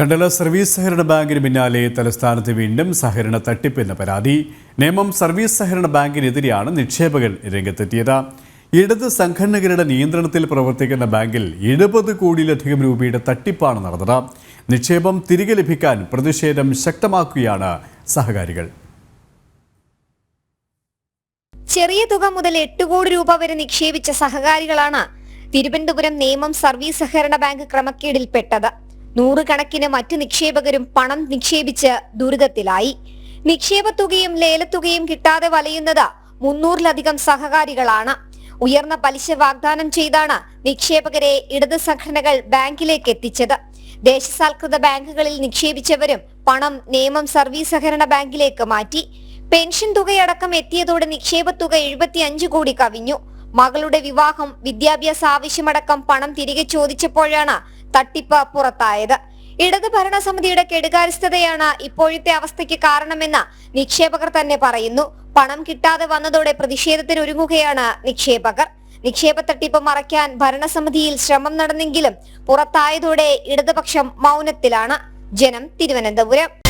Kandala service സഹകരണ ബാങ്കിന് പിന്നാലെ തലസ്ഥാനത്ത് വീണ്ടും സഹകരണ തട്ടിപ്പ് എന്ന പരാതി. നേമം സർവീസ് സഹകരണ ബാങ്കിനെതിരെയാണ് നിക്ഷേപകർ രംഗത്തെത്തിയത്. ഇടത് സംഘടനകളുടെ നിയന്ത്രണത്തിൽ പ്രവർത്തിക്കുന്ന ബാങ്കിൽ എഴുപത് കോടിയിലധികം രൂപയുടെ തട്ടിപ്പാണ് നടന്നത്. നിക്ഷേപം തിരികെ ലഭിക്കാൻ പ്രതിഷേധം ശക്തമാക്കുകയാണ് സഹകാരികൾ. ചെറിയ തുക മുതൽ എട്ട് കോടി രൂപ വരെ നിക്ഷേപിച്ച സഹകാരികളാണ് തിരുവനന്തപുരം നേമം സർവീസ് സഹകരണ ബാങ്ക് ക്രമക്കേടിൽപ്പെട്ടത്. നൂറുകണക്കിന് മറ്റു നിക്ഷേപകരും പണം നിക്ഷേപിച്ച് ദുരിതത്തിലായി. നിക്ഷേപ തുകയും ലേലത്തുകയും കിട്ടാതെ വലയുന്നത് മുന്നൂറിലധികം സഹകാരികളാണ്. ഉയർന്ന പലിശ വാഗ്ദാനം ചെയ്താണ് നിക്ഷേപകരെ ഇടത് സംഘടനകൾ ബാങ്കിലേക്ക് എത്തിച്ചത്. ദേശസാൽകൃത ബാങ്കുകളിൽ നിക്ഷേപിച്ചവരും പണം നിയമം സർവീസ് സഹകരണ ബാങ്കിലേക്ക് മാറ്റി. പെൻഷൻ തുകയടക്കം എത്തിയതോടെ നിക്ഷേപ തുക എഴുപത്തിയഞ്ച് കോടി കവിഞ്ഞു. മകളുടെ വിവാഹം വിദ്യാഭ്യാസ ആവശ്യമടക്കം പണം തിരികെ ചോദിച്ചപ്പോഴാണ് തട്ടിപ്പ് പുറത്തായത്. ഇടത് ഭരണസമിതിയുടെ കെടുകാര്യസ്ഥതയാണ് ഇപ്പോഴത്തെ അവസ്ഥയ്ക്ക് കാരണമെന്ന് നിക്ഷേപകർ തന്നെ പറയുന്നു. പണം കിട്ടാതെ വന്നതോടെ പ്രതിഷേധത്തിന് ഒരുങ്ങുകയാണ് നിക്ഷേപകർ. നിക്ഷേപ തട്ടിപ്പ് മറയ്ക്കാൻ ഭരണസമിതിയിൽ ശ്രമം നടന്നെങ്കിലും പുറത്തായതോടെ ഇടതുപക്ഷം മൗനത്തിലാണ്. ജനം തിരുവനന്തപുരം.